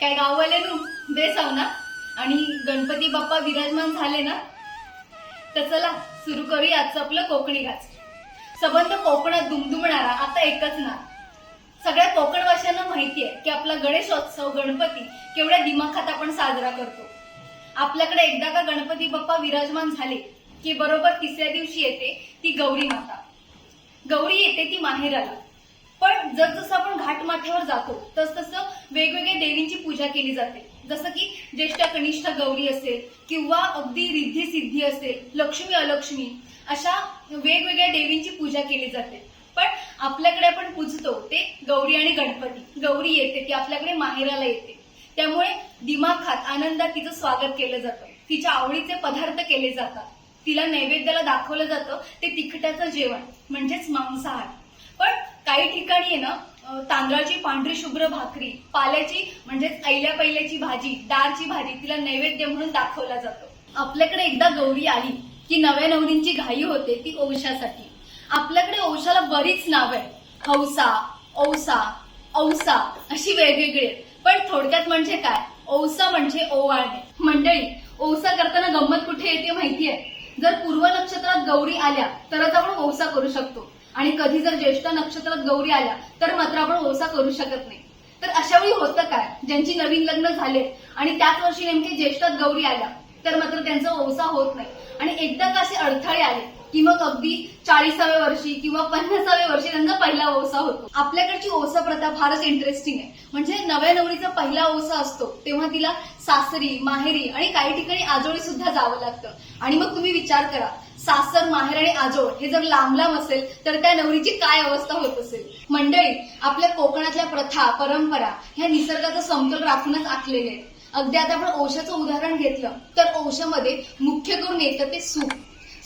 काय गाववाले नू दे ना. आणि गणपती बाप्पा विराजमान झाले ना तर चला सुरू करूया आजचं आपलं कोकणी गाच सबंध कोकणात दुमदुमणारा आता एकच ना. सगळ्या कोकण भाषांना माहिती आहे की आपला गणेशोत्सव गणपती केवढ्या दिमाखात आपण साजरा करतो. आपल्याकडे एकदा का गणपती बाप्पा विराजमान झाले की बरोबर तिसऱ्या दिवशी येते ती गौरी माता. गौरी येते ती माहेराला. पण जसजसं आपण घाट माथ्यावर जातो तस तसं वेगवेगळ्या देवींची पूजा केली जाते. जसं की ज्येष्ठ कनिष्ठ गौरी असेल किंवा अगदी रिद्धी सिद्धी असेल लक्ष्मी अलक्ष्मी अशा वेगवेगळ्या देवींची पूजा केली जाते. पण आपल्याकडे आपण पूजतो ते गौरी आणि गणपती. गौरी येते ती आपल्याकडे माहेराला येते. त्यामुळे दिमाखात आनंदात तिचं स्वागत केलं जातं. तिच्या आवडीचे पदार्थ केले जातात. तिला नैवेद्याला दाखवलं जातं ते तिखटाचं जेवण म्हणजेच मांसाहार. पण काही ठिकाणी आहे ना तांदळाची पांढरी शुभ्र भाकरी पाल्याची म्हणजेच ऐल्या पैल्याची भाजी डाळची भाजी तिला नैवेद्य म्हणून दाखवला जातो. आपल्याकडे एकदा गौरी आली की नव्या नवरींची घाई होते ती ओशासाठी आपल्याकडे ओशाला बरीच नाव आहे हौसा औसा औसा अशी वेगवेगळी आहेत. पण थोडक्यात म्हणजे काय? औसा म्हणजे ओवाळणे. मंडळी ओसा करताना गंमत कुठे येते माहितीये? जर पूर्व नक्षत्रात गौरी आल्या तरच आपण ओसा करू शकतो. आणि कधी जर ज्येष्ठ नक्षत्रात गौरी आल्या तर मात्र आपण ओसा करू शकत नाही. तर अशा वेळी होतं काय? ज्यांची नवीन लग्न झाले आणि त्याच वर्षी नेमके ज्येष्ठात गौरी आल्या तर मात्र त्यांचा ओसा होत नाही. आणि एकदा का असे अडथळे आले की मग अगदी चाळीसाव्या वर्षी किंवा पन्नासाव्या वर्षी त्यांचा पहिला ओसा होतो. आपल्याकडची ओसा प्रथा फारच इंटरेस्टिंग आहे. म्हणजे नव्या नवरीचा पहिला ओसा असतो तेव्हा तिला सासरी माहेरी आणि काही ठिकाणी आजोळी सुद्धा जावं लागतं. आणि मग तुम्ही विचार करा सासर माहेर आणि आजोळ हे जर लांब लांब असेल तर त्या नवरीची काय अवस्था होत असेल? मंडळी आपल्या कोकणातल्या प्रथा परंपरा ह्या निसर्गाचा समतोल राखूनच आखलेले आहेत. अगदी आता आपण औषधाचं उदाहरण घेतलं तर औषधामध्ये मुख्य करून येतं ते सूप.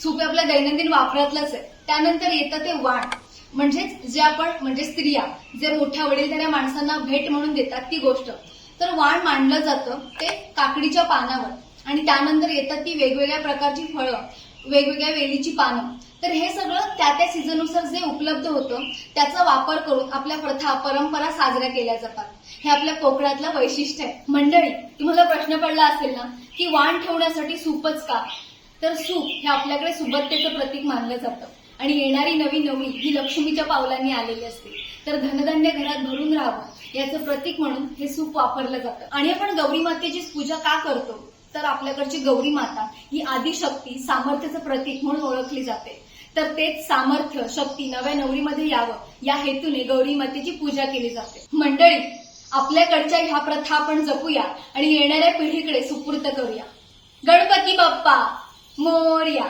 सूप आपल्या दैनंदिन वापरातलंच आहे. त्यानंतर येतं ते वाण. म्हणजेच जे आपण म्हणजे स्त्रिया जे मोठ्या वडीलधाऱ्या माणसांना भेट म्हणून देतात ती गोष्ट. तर वाण मांडलं जातं ते काकडीच्या पानावर. आणि त्यानंतर येतात ती वेगवेगळ्या प्रकारची फळं. वेगवेगळ्या वेलीची पानं. तर हे सगळं त्या त्या सीझननुसार जे उपलब्ध होतं त्याचा वापर करून आपल्या प्रथा परंपरा साजऱ्या केल्या जातात. हे आपल्या कोकणातलं वैशिष्ट्य आहे. मंडळी तुम्हाला प्रश्न पडला असेल ना की वाण ठेवण्यासाठी सूपच का? तर सूप हे आपल्याकडे सुबत्तेचं प्रतीक मानलं जातं. आणि येणारी नवी नवी ही लक्ष्मीच्या पावलांनी आलेली असते. तर धनधान्य घरात भरून राहावं याचं प्रतीक म्हणून हे सूप वापरलं जातं. आणि आपण गौरी मातेची पूजा का करतो? तर आपल्याकडची गौरी माता ही आदिशक्ती सामर्थ्याचं प्रतीक म्हणून ओळखली जाते. तर तेच सामर्थ्य शक्ती नव्या नवरीमध्ये यावं या हेतूने गौरी मातेची पूजा केली जाते. मंडळी आपल्याकडच्या ह्या प्रथा आपण जपूया आणि येणाऱ्या पिढीकडे सुपूर्त करूया. गणपती बाप्पा मोर्या.